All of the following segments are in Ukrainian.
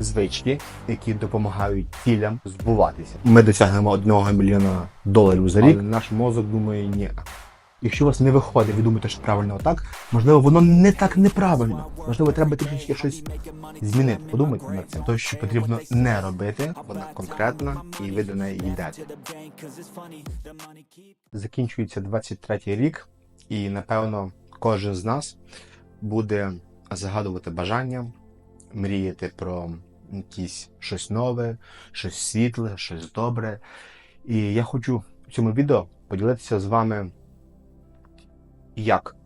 звички, які допомагають цілям збуватися. Ми досягнемо одного мільйона доларів за рік. Але наш мозок думає, ні. Якщо у вас не виходить, ви думаєте, що правильно отак, можливо, воно не так неправильно. Можливо, треба трішки щось змінити. Подумайте над цим. То, що потрібно не робити, вона конкретна, і ви до неї йдете. Закінчується 23-й рік, і напевно кожен з нас буде загадувати бажання, мріяти про якісь щось нове, щось світле, щось добре. І я хочу в цьому відео поділитися з вами, як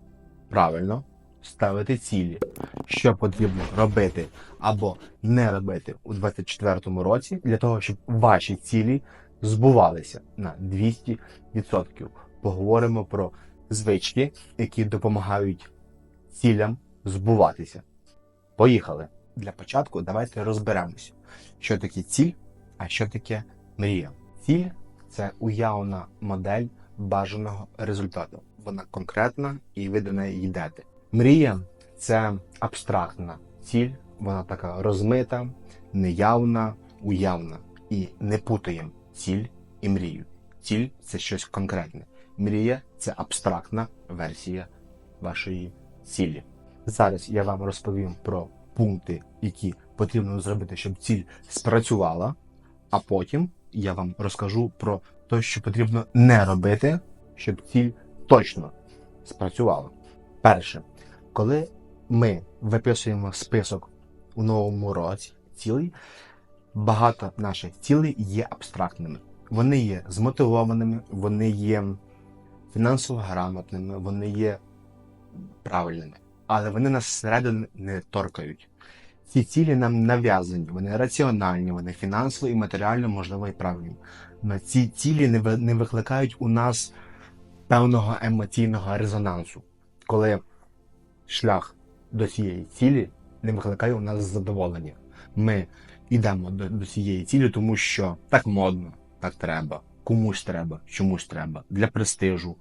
правильно ставити цілі, що потрібно робити або не робити у 2024 році для того, щоб ваші цілі збувалися на 200%. Поговоримо про звички, які допомагають цілям збуватися. Поїхали! Для початку давайте розберемося, що таке ціль, а що таке мрія. Ціль це уявна модель бажаного результату. Вона конкретна і ви до неї йдете. Мрія це абстрактна ціль, вона така розмита, неявна, уявна. І не путаємо ціль і мрію. Ціль це щось конкретне. Мрія це абстрактна версія вашої цілі. Зараз я вам розповім про пункти, які потрібно зробити, щоб ціль спрацювала, а потім я вам розкажу про те, що потрібно не робити, щоб ціль точно спрацювала. Перше, коли ми виписуємо список у новому році цілей, багато наших цілей є абстрактними. Вони є змотивованими, вони є фінансово грамотними, вони є правильними, але вони нас зсередини не торкають. Ці цілі нам нав'язані, вони раціональні, вони фінансово і матеріально, можливо, і правильні. Но ці цілі не, ви- не викликають у нас певного емоційного резонансу, коли шлях до цієї цілі не викликає у нас задоволення. Ми йдемо до, до цієї цілі, тому що так модно, так треба, комусь треба, чомусь треба, для престижу,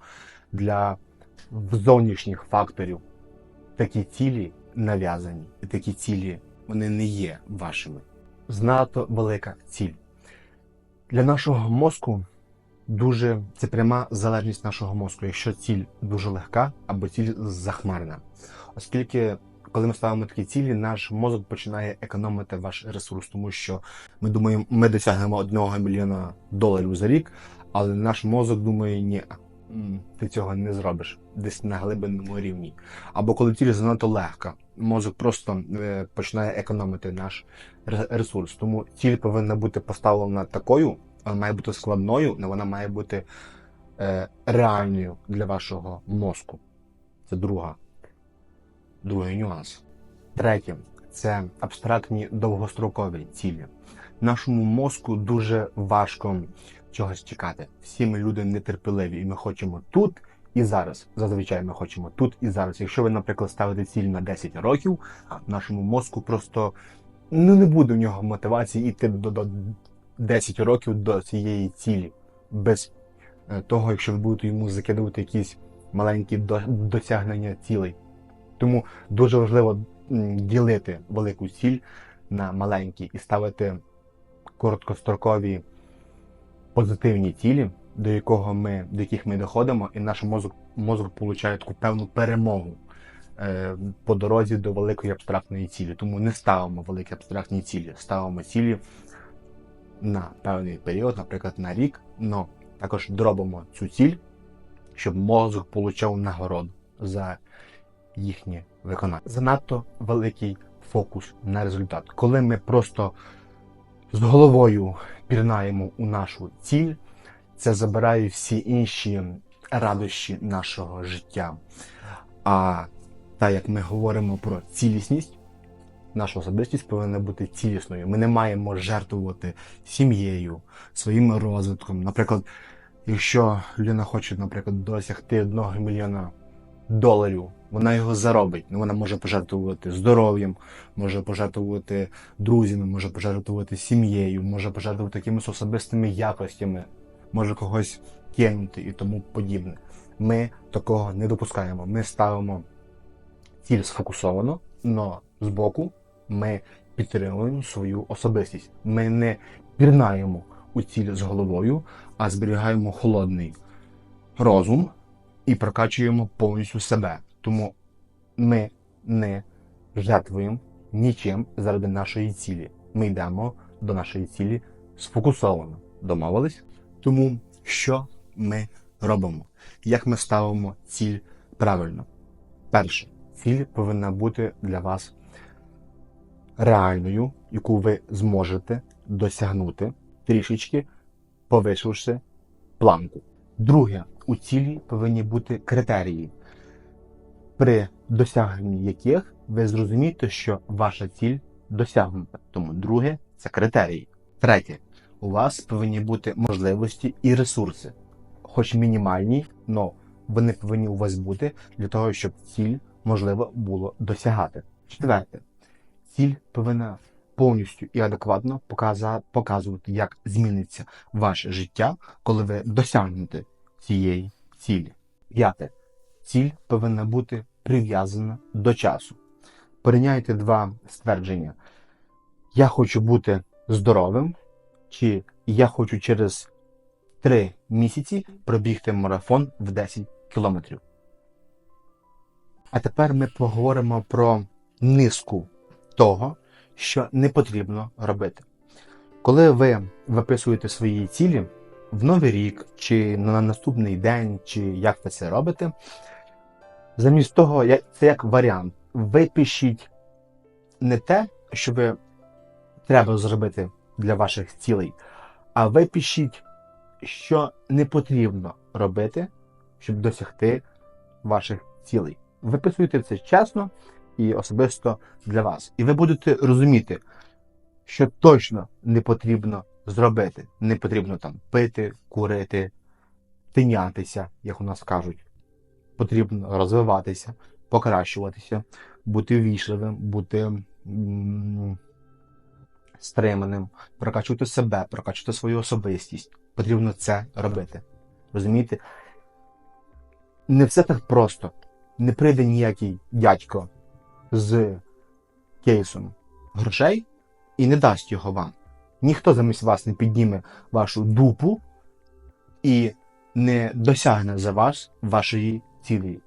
для зовнішніх факторів. Такі цілі нав'язані, і такі цілі вони не є вашими. Знато велика ціль. Для нашого мозку дуже це пряма залежність нашого мозку, якщо ціль дуже легка або ціль захмарна. Оскільки, коли ми ставимо такі цілі, наш мозок починає економити ваш ресурс, тому що ми думаємо, ми досягнемо одного мільйона доларів за рік, але наш мозок думає, ні, ти цього не зробиш десь на глибинному рівні. Або коли ціль занадто легка, мозок просто е, починає економити наш ресурс. Тому ціль повинна бути поставлена такою, вона має бути складною, але вона має бути е, реальною для вашого мозку. Це друга, другий нюанс. Третє це абстрактні довгострокові цілі. Нашому мозку дуже важко чогось чекати. Всі ми люди нетерпеливі, і ми хочемо тут і зараз. Зазвичай ми хочемо тут і зараз. Якщо ви, наприклад, ставите ціль на 10 років, нашому мозку просто ну не буде в нього мотивації йти до, до 10 років до цієї цілі. Без е, того, якщо ви будете йому закидувати якісь маленькі до- досягнення цілей. Тому дуже важливо ділити велику ціль на маленькі і ставити короткострокові позитивні цілі, до якого ми, до яких ми доходимо, і наш мозок, мозок получає таку певну перемогу е, по дорозі до великої абстрактної цілі. Тому не ставимо великі абстрактні цілі, ставимо цілі на певний період, наприклад, на рік, але також дробимо цю ціль, щоб мозок получав нагороду за їхнє виконання. Занадто великий фокус на результат. Коли ми просто з головою пірнаємо у нашу ціль, це забирає всі інші радощі нашого життя. А так як ми говоримо про цілісність, наша особистість повинна бути цілісною. Ми не маємо жертвувати сім'єю, своїм розвитком. Наприклад, якщо людина хоче, наприклад, досягти одного мільйона доларів, вона його заробить. Ну, Вона може пожертвувати здоров'ям, може пожертвувати друзями, може пожертвувати сім'єю, може пожертвувати якимись особистими якостями, може когось кинути і тому подібне. Ми такого не допускаємо. Ми ставимо ціль сфокусовано, але збоку ми підтримуємо свою особистість. Ми не пірнаємо у ціль з головою, а зберігаємо холодний розум і прокачуємо повністю себе. Тому ми не жертвуємо нічим заради нашої цілі. Ми йдемо до нашої цілі сфокусовано. Домовились? Тому що ми робимо? Як ми ставимо ціль правильно? Перше, ціль повинна бути для вас реальною, яку ви зможете досягнути, трішечки повишивши планку. Друге, у цілі повинні бути критерії, при досягненні яких ви зрозумієте, що ваша ціль досягнута. Тому друге це критерії. Третє, у вас повинні бути можливості і ресурси, хоч мінімальні, але вони повинні у вас бути для того, щоб ціль можливо було досягати. Четверте, ціль повинна повністю і адекватно показувати, як зміниться ваше життя, коли ви досягнете цієї цілі. П'яте. Ціль повинна бути прив'язана до часу. Порівняйте два ствердження: Я хочу бути здоровим, чи я хочу через 3 місяці пробігти марафон в 10 кілометрів. А тепер ми поговоримо про низку того, що не потрібно робити. Коли ви виписуєте свої цілі в новий рік, чи на наступний день, чи як ви це робите, замість того, це як варіант, ви пишіть не те, що ви треба зробити для ваших цілей, а ви пишіть, що не потрібно робити, щоб досягти ваших цілей. Виписуйте це чесно і особисто для вас. І ви будете розуміти, що точно не потрібно зробити. Не потрібно там пити, курити, тинятися, як у нас кажуть. Потрібно розвиватися, покращуватися, бути ввічливим, бути стриманим, прокачувати себе, прокачувати свою особистість. Потрібно це робити. Розумієте? Не все так просто. Не прийде ніякий дядько з кейсом грошей і не дасть його вам. Ніхто замість вас не підніме вашу дупу і не досягне за вас вашої цілі.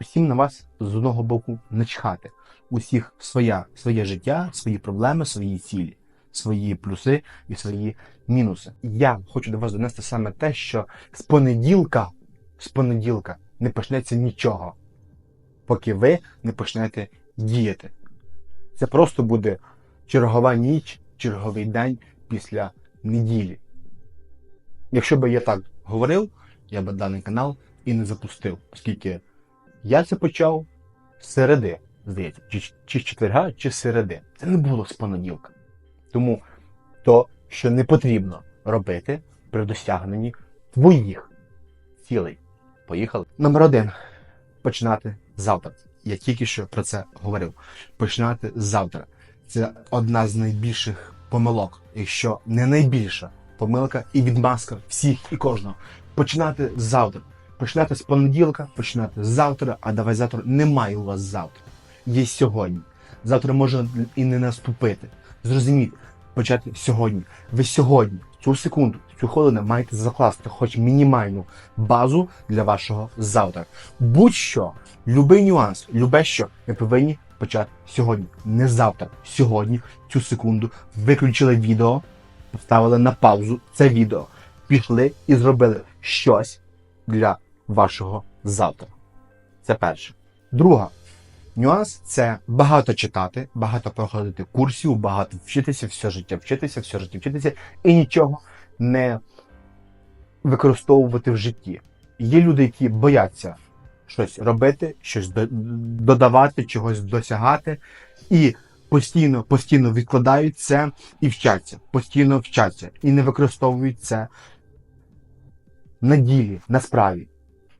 Усім на вас з одного боку начхати. Усіх своя, своє життя, свої проблеми, свої цілі, свої плюси і свої мінуси. Я хочу до вас донести саме те, що з понеділка, з понеділка не почнеться нічого, поки ви не почнете діяти. Це просто буде чергова ніч, черговий день після неділі. Якщо би я так говорив, я би даний канал і не запустив, оскільки я це почав з середи, здається, чи, з четверга, чи з середи. Це не було з понеділка. Тому то, що не потрібно робити при досягненні твоїх цілей. Поїхали. Номер один. Починати завтра. Я тільки що про це говорив. Починати завтра. Це одна з найбільших помилок, якщо не найбільша помилка і відмазка всіх і кожного. Починати завтра. Починати з понеділка, починати з завтра, а давай завтра немає у вас завтра. Є сьогодні. Завтра може і не наступити. Зрозумійте, почати сьогодні. Ви сьогодні, цю секунду, цю хвилину маєте закласти хоч мінімальну базу для вашого завтра. Будь-що, любий нюанс, любе що, ви повинні почати сьогодні, не завтра. Сьогодні, цю секунду, виключили відео, поставили на паузу це відео, пішли і зробили щось для вашого завтра. Це перше. Друга. Нюанс це багато читати, багато проходити курсів, багато вчитися, все життя вчитися, все життя вчитися і нічого не використовувати в житті. Є люди, які бояться щось робити, щось додавати, чогось досягати, і постійно, постійно відкладають це і вчаться, постійно вчаться, і не використовують це на ділі, на справі.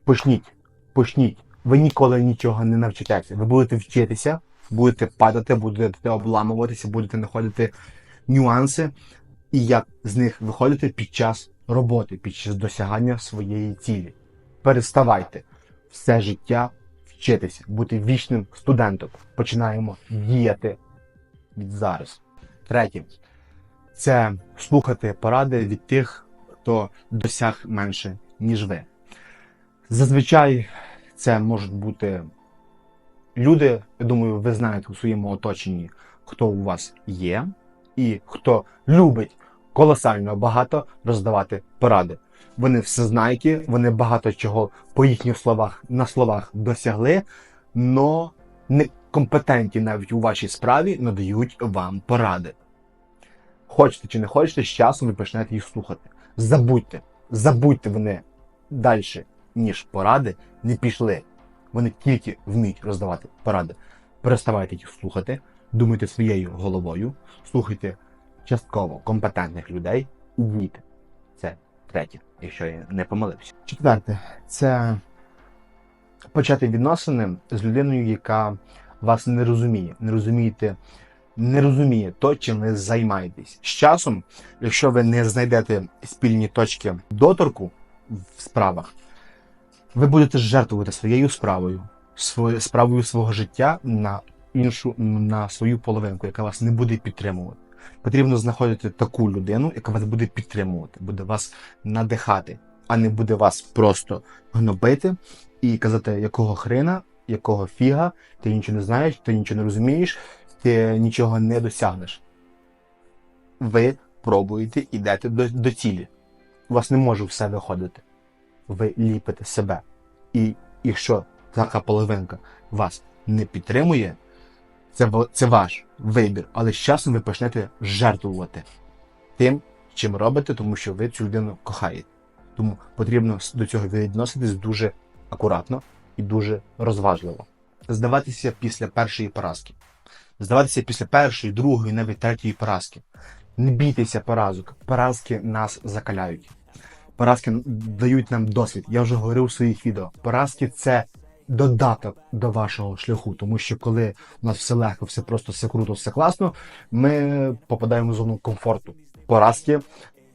Почніть, почніть. Ви ніколи нічого не навчитеся. Ви будете вчитися, будете падати, будете обламуватися, будете знаходити нюанси, і як з них виходити під час роботи, під час досягання своєї цілі. Переставайте все життя вчитися, бути вічним студентом. Починаємо діяти від зараз. Третє це слухати поради від тих, хто досяг менше, ніж ви. Зазвичай це можуть бути люди, я думаю, ви знаєте у своєму оточенні, хто у вас є, і хто любить колосально багато роздавати поради. Вони всезнайки, вони багато чого по їхніх словах на словах досягли, но не компетентні навіть у вашій справі надають вам поради. Хочете чи не хочете, з часом ви почнете їх слухати. Забудьте, забудьте вони далі, ніж поради, не пішли. Вони тільки вміють роздавати поради. Переставайте їх слухати, думайте своєю головою, слухайте частково компетентних людей і дійте. Це третє, якщо я не помилився. Четверте, це почати відносини з людиною, яка вас не розуміє, не розумієте, не розуміє то, чим ви займаєтесь. З часом, якщо ви не знайдете спільні точки доторку в справах, ви будете жертвувати своєю справою, своє- справою свого життя на іншу, на свою половинку, яка вас не буде підтримувати. Потрібно знаходити таку людину, яка вас буде підтримувати, буде вас надихати, а не буде вас просто гнобити і казати, якого хрена, якого фіга, ти нічого не знаєш, ти нічого не розумієш, ти нічого не досягнеш. Ви пробуєте йдете до, до цілі. У вас не може все виходити. Ви ліпите себе. І якщо така половинка вас не підтримує, це, це ваш вибір. Але з часом ви почнете жертвувати тим, чим робите, тому що ви цю людину кохаєте. Тому потрібно до цього відноситись дуже акуратно і дуже розважливо. Здаватися після першої поразки. Здаватися після першої, другої, навіть третьої поразки. Не бійтеся поразок. Поразки нас закаляють. Поразки дають нам досвід. Я вже говорив у своїх відео. Поразки це додаток до вашого шляху, тому що коли у нас все легко, все просто, все круто, все класно, ми попадаємо в зону комфорту. Поразки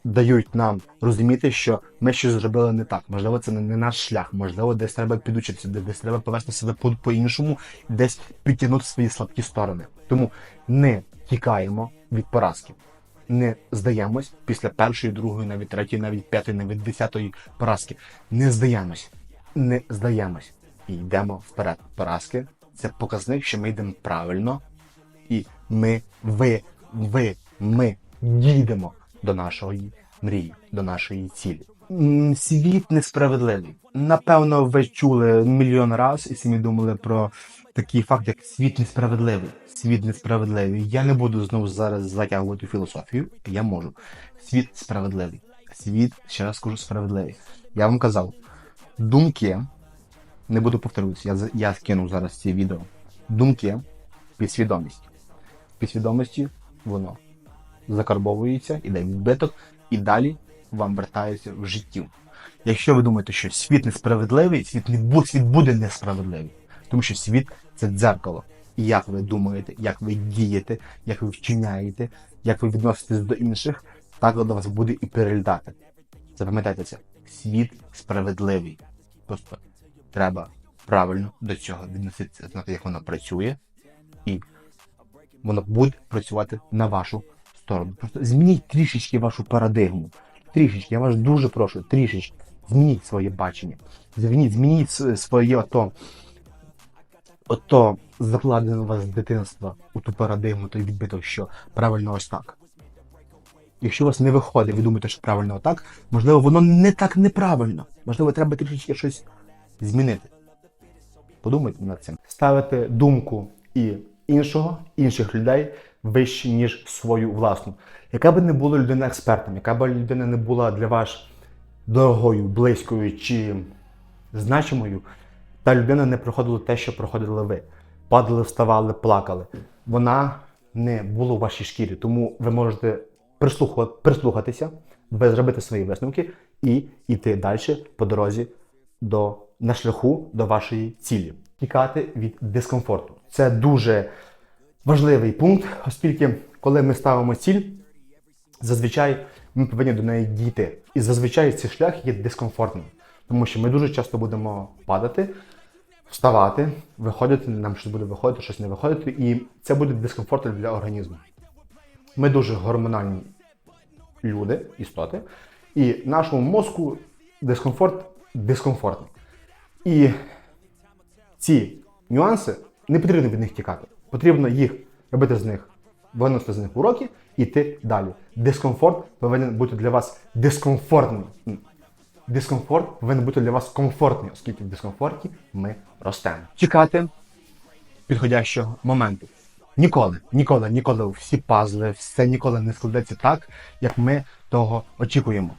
дають нам розуміти, що ми щось зробили не так. Можливо, це не наш шлях, можливо, десь треба підучитися, десь треба повести себе по- по-іншому, десь підтягнути свої слабкі сторони. Тому не тікаємо від поразки. Не здаємось після першої, другої, навіть третьої, навіть п'ятої, навіть десятої поразки. Не здаємось. Не здаємось. І йдемо вперед. Поразки це показник, що ми йдемо правильно, і ми, ви, ви, ми дійдемо до нашої мрії, до нашої цілі. Світ несправедливий. Напевно, ви чули мільйон раз і самі думали про такий факт, як світ несправедливий. Світ несправедливий. Я не буду знову зараз затягувати філософію. Я можу. Світ справедливий. Світ, ще раз скажу, справедливий. Я вам казав, думки, не буду повторюватися, я, я скину зараз ці відео. Думки, підсвідомість. В підсвідомості воно закарбовується, іде відбиток, і далі вам вертається в життю. Якщо ви думаєте, що світ несправедливий, світ не бу- світ буде несправедливий, тому що світ це дзеркало. І як ви думаєте, як ви дієте, як ви вчиняєте, як ви відноситесь до інших, так до вас буде і перелітати. Запам'ятайте це. Світ справедливий. Просто треба правильно до цього відноситися, знати, як воно працює, і воно буде працювати на вашу сторону. Просто змініть трішечки вашу парадигму. Трішечки, я вас дуже прошу, трішечки. Змініть своє бачення. Змініть, змініть своє ото, ото закладене у вас з дитинства у ту парадигму, той відбиток, що правильно ось так. Якщо у вас не виходить, ви думаєте, що правильно отак, можливо, воно не так неправильно. Можливо, треба трішечки щось змінити. Подумайте над цим. Ставити думку і іншого, інших людей вище, ніж свою власну. Яка би не була людина експертом, яка б людина не була для вас дорогою, близькою чи значимою, та людина не проходила те, що проходили ви. Падали, вставали, плакали. Вона не була у вашій шкірі, тому ви можете прислухати, прислухатися, зробити свої висновки і йти далі по дорозі до, на шляху до вашої цілі. Тікати від дискомфорту. Це дуже важливий пункт, оскільки коли ми ставимо ціль, зазвичай ми повинні до неї дійти. І зазвичай цей шлях є дискомфортним, тому що ми дуже часто будемо падати, вставати, виходити, нам щось буде виходити, щось не виходити, і це буде дискомфортно для організму. Ми дуже гормональні люди, істоти, і нашому мозку дискомфорт дискомфортний. І ці нюанси не потрібно від них тікати. Потрібно їх робити з них, виносити з них уроки і йти далі. Дискомфорт повинен бути для вас дискомфортним. Дискомфорт повинен бути для вас комфортний, оскільки в дискомфорті ми ростемо. Чекати підходящого моменту. Ніколи, ніколи, ніколи всі пазли, все ніколи не складеться так, як ми того очікуємо.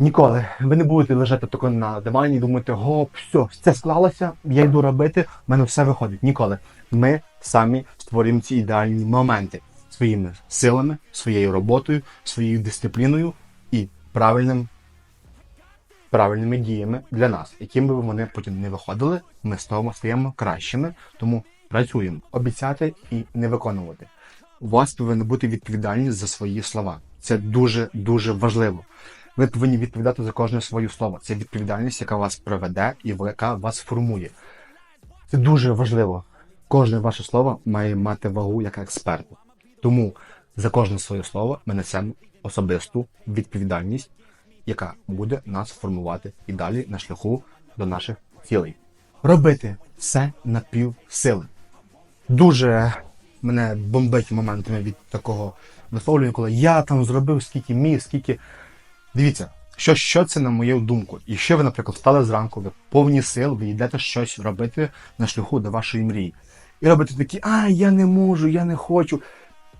Ніколи ви не будете лежати тако на дивані і думати, го, все, все склалося, я йду робити, в мене все виходить. Ніколи. Ми самі створюємо ці ідеальні моменти своїми силами, своєю роботою, своєю дисципліною і правильним, правильними діями для нас, якими би вони потім не виходили, ми стаємо стаємо кращими, тому працюємо. Обіцяти і не виконувати. У вас повинна бути відповідальність за свої слова. Це дуже дуже важливо. Ви повинні відповідати за кожне своє слово. Це відповідальність, яка вас проведе і яка вас формує. Це дуже важливо. Кожне ваше слово має мати вагу як експерта. Тому за кожне своє слово ми несемо особисту відповідальність, яка буде нас формувати і далі на шляху до наших цілей. Робити все на півсили. Дуже мене бомбить моментами від такого висловлювання, коли я там зробив скільки міг, скільки. Дивіться, що, що це на мою думку. Якщо ви, наприклад, встали зранку, ви повні сил, ви йдете щось робити на шляху до вашої мрії. І робите такі, а я не можу, я не хочу.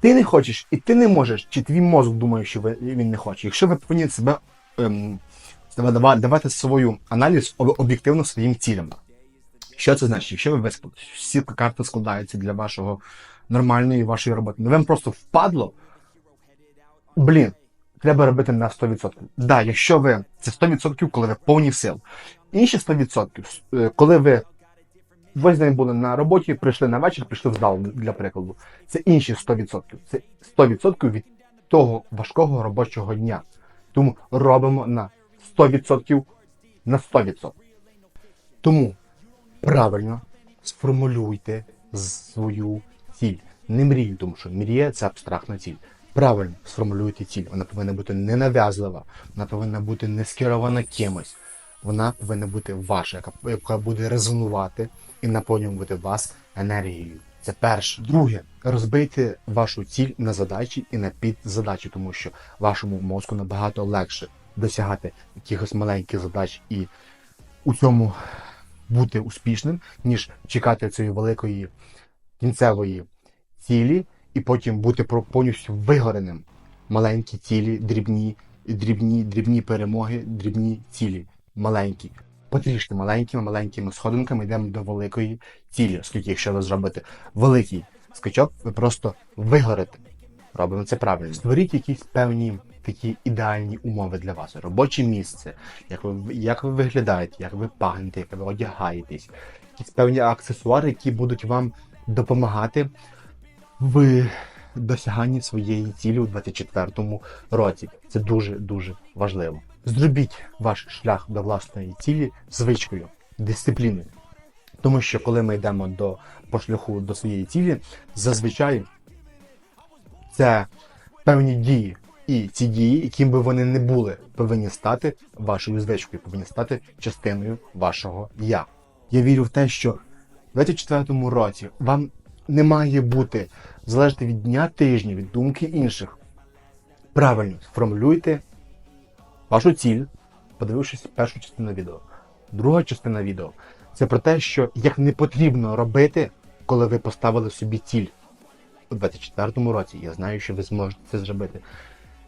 Ти не хочеш, і ти не можеш, чи твій мозок думає, що він не хоче. Якщо ви повинні себе, ем, давати свою аналіз об'єктивно своїм цілям. Що це значить? Якщо ви виспались, всі карти складаються для вашого нормальної вашої роботи. Ну вам просто впадло. Блін, треба робити на 100%. Да, якщо ви це 100%, коли ви повні сил. Інші 100%, е, коли ви весь день були на роботі, прийшли на вечір, прийшли в зал для прикладу. Це інші 100%. Це 100% від того важкого робочого дня. Тому робимо на 100% на 100%. Тому правильно сформулюйте свою ціль. Не мрію, тому що мрія це абстрактна ціль. Правильно сформулюйте ціль. Вона повинна бути ненав'язлива, вона повинна бути не скерована кимось. Вона повинна бути ваша, яка, яка буде резонувати і наповнювати вас енергією. Це перше. Друге, розбийте вашу ціль на задачі і на підзадачі, тому що вашому мозку набагато легше досягати якихось маленьких задач і у цьому бути успішним, ніж чекати цієї великої кінцевої цілі і потім бути повністю вигореним. Маленькі цілі, дрібні, дрібні, дрібні перемоги, дрібні цілі, маленькі. Потрішки маленькими, маленькими сходинками йдемо до великої цілі, оскільки якщо ви зробите великий скачок, ви просто вигорите. Робимо це правильно. Створіть якісь певні такі ідеальні умови для вас. Робоче місце, як ви, як ви виглядаєте, як ви пахнете, як ви одягаєтесь, якісь певні аксесуари, які будуть вам допомагати в досяганні своєї цілі у 2024 році. Це дуже-дуже важливо. Зробіть ваш шлях до власної цілі звичкою, дисципліною. Тому що коли ми йдемо до, по шляху до своєї цілі, зазвичай це певні дії. І ці дії, яким би вони не були, повинні стати вашою звичкою, повинні стати частиною вашого я. Я вірю в те, що в 2024 році вам не має бути залежати від дня тижня, від думки інших. Правильно сформулюйте вашу ціль, подивившись першу частину відео. Друга частина відео це про те, що як не потрібно робити, коли ви поставили собі ціль у 2024 році. Я знаю, що ви зможете це зробити.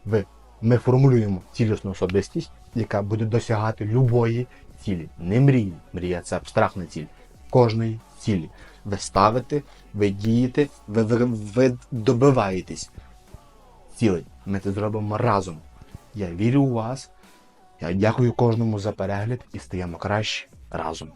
Ви, ми формулюємо цілісну особистість, яка буде досягати любої цілі. Не мрії. Мрія це абстрактна ціль. Кожної цілі. Ви ставите, ви дієте, ви, ви, добиваєтесь цілей. Ми це зробимо разом. Я вірю у вас. Я дякую кожному за перегляд і стаємо краще разом.